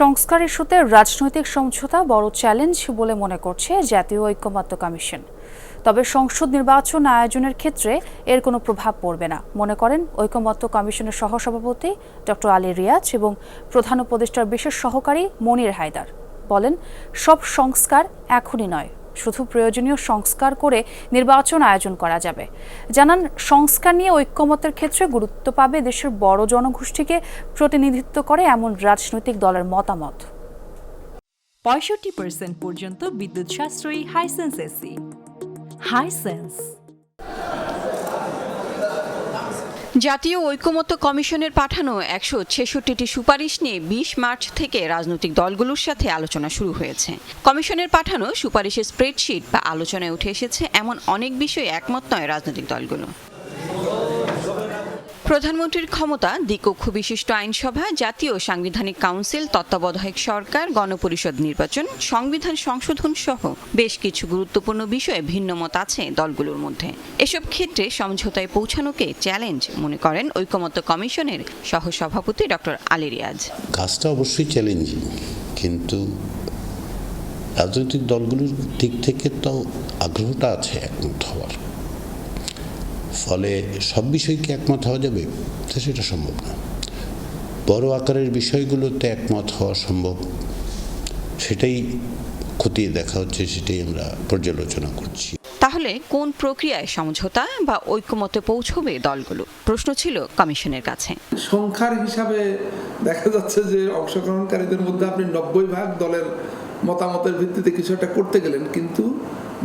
সংস্কার ইস্যুতে রাজনৈতিক সমঝোতা বড় চ্যালেঞ্জ বলে মনে করছে জাতীয় ঐক্যমত্য কমিশন। তবে সংসদ নির্বাচন আয়োজনের ক্ষেত্রে এর কোনো প্রভাব পড়বে না। মনে করেন ঐকমত্য কমিশনের সহসভাপতি ডক্টর আলী রিয়াজ এবং প্রধান উপদেষ্টার বিশেষ সহকারী মনির হায়দার। বলেন, সব সংস্কার এখনই নয়। শুধু প্রয়োজনীয় সংস্কার করে নির্বাচন আয়োজন করা যাবে। জানান, সংস্কার নিয়ে ঐক্যমতের ক্ষেত্রে গুরুত্ব পাবে দেশের বড় জনগোষ্ঠীকে প্রতিনিধিত্ব করে এমন রাজনৈতিক দলের মতামত। পঁয়ষট্টি পার্সেন্ট পর্যন্ত বিদ্যুৎ সাশ্রয়ী হাইসেন্স এসি হাইসেন্স জাতীয় ঐক্যমত্য কমিশনের পাঠানো একশো ছেষট্টিটি সুপারিশ নিয়ে বিশ মার্চ থেকে রাজনৈতিক দলগুলোর সাথে আলোচনা শুরু হয়েছে। কমিশনের পাঠানো সুপারিশের স্প্রেডশিট বা আলোচনায় উঠে এসেছে এমন অনেক বিষয়ে একমত নয় রাজনৈতিক দলগুলো। প্রধানমন্ত্রীর ক্ষমতা, দ্বিকক্ষ বিশিষ্ট আইনসভা, জাতীয় সাংবিধানিক কাউন্সিল, তত্ত্বাবধায়ক সরকার, গণপরিষদ নির্বাচন, সংবিধান সংশোধন সহ বেশ কিছু গুরুত্বপূর্ণ বিষয়ে ভিন্নমত আছে দলগুলোর মধ্যে। এসব ক্ষেত্রে সমঝোতায় পৌঁছানোকে চ্যালেঞ্জ মনে করেন ঐকমত্য কমিশনের সহসভাপতি ডক্টর আলী রিয়াজ। কাজটা অবশ্যই চ্যালেঞ্জিং, কিন্তু রাজনৈতিক দলগুলোর দিক থেকে তো আগ্রহটা আছে একমত হওয়ার। ফলে সব বিষয়কে একমত হওয়া যাবে? তো সেটা সম্ভব না। বড় আকারের বিষয়গুলোতে একমত হওয়া সম্ভব। সেটাই খতিয়ে দেখা হচ্ছে সেটাই আমরা পর্যালোচনা করছি। তাহলে কোন প্রক্রিয়ায় সমঝোতা বা ঐকমত্যে পৌঁছবে দলগুলো? প্রশ্ন ছিল কমিশনের কাছে। সংখ্যার হিসাবে দেখা যাচ্ছে যে অংশগ্রহণকারীদের মধ্যে আপনি নব্বই ভাগ দলের মতামতের ভিত্তিতে কিছু একটা করতে গেলেন, কিন্তু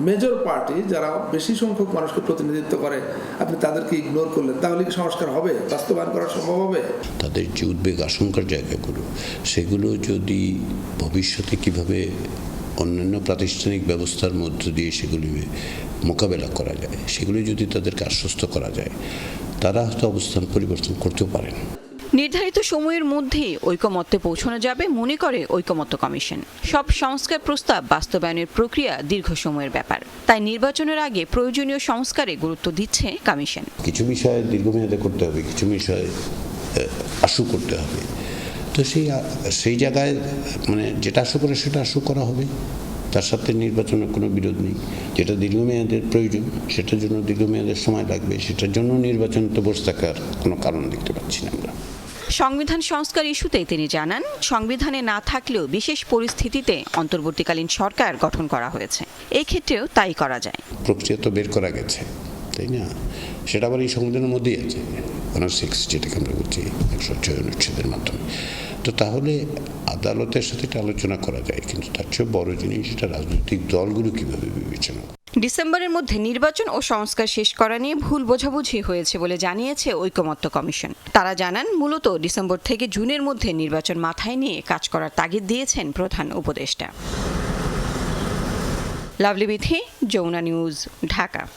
মেজর পার্টি যারা বেশি সংখ্যক মানুষকে প্রতিনিধিত্ব করে, আপনি তাদেরকে ইগনোর করলেন। তাহলে কি সংস্কার হবে? বাস্তবায়ন করা সম্ভব হবে? তাদের যে উদ্বেগ, আশঙ্কার জায়গাগুলো, সেগুলো যদি ভবিষ্যতে কীভাবে অন্যান্য প্রাতিষ্ঠানিক ব্যবস্থার মধ্য দিয়ে সেগুলি মোকাবেলা করা যায়, সেগুলি যদি তাদেরকে আশ্বস্ত করা যায়, তারা হয়তো অবস্থান পরিবর্তন করতেও পারেন। নির্ধারিত সময়ের মধ্যেই ঐকমত্যে পৌঁছানো যাবে, মনে করে ঐকমত্য কমিশন। সব সংস্কার প্রস্তাব বাস্তবায়নের প্রক্রিয়া দীর্ঘ সময়ের ব্যাপার। তাই নির্বাচনের আগে প্রয়োজনীয় সংস্কারে গুরুত্ব দিচ্ছে কমিশন। কিছু বিষয়ে দীর্ঘমেয়াদে করতে হবে, কিছু বিষয়ে আশু করতে হবে। তো সেই সেই জায়গায় মানে যেটা আশু করে সেটা আশু করা হবে। তার সাথে নির্বাচনের কোনো বিরোধ নেই। যেটা দীর্ঘমেয়াদের প্রয়োজন, সেটার জন্য দীর্ঘমেয়াদের সময় লাগবে। সেটার জন্য নির্বাচন তো বসে থাকার কোনো কারণ দেখতে পাচ্ছি না আমরা। সংবিধান সংস্কার ইস্যুতে তিনি জানান, সংবিধানে না থাকলেও বিশেষ পরিস্থিতিতে অন্তর্বর্তীকালীন সরকার গঠন করা হয়েছে। এই ক্ষেত্রেও তাই করা যায়। প্রক্রিয়া তো বের করা গেছে, তাই না? সেটা আবার এই সংবিধানের মধ্যেই আছে। সিক্স যেটাকে আমরা বলছি, একশো ছয় অনুচ্ছেদের মাধ্যমে। তো তাহলে আদালতের সাথে এটা আলোচনা করা যায়, কিন্তু তার চেয়ে বড় জিনিস সেটা রাজনৈতিক দলগুলো কীভাবে বিবেচনা। ডিসেম্বরের মধ্যে নির্বাচন ও সংস্কার শেষ করা নিয়ে ভুল বোঝাবুঝি হয়েছে বলে জানিয়েছে ঐকমত্য কমিশন। তারা জানান, মূলত ডিসেম্বর থেকে জুনের মধ্যে নির্বাচন মাথায় নিয়ে কাজ করার তাগিদ দিয়েছেন প্রধান উপদেষ্টা। লাভলি বিথি, যমুনা নিউজ, ঢাকা।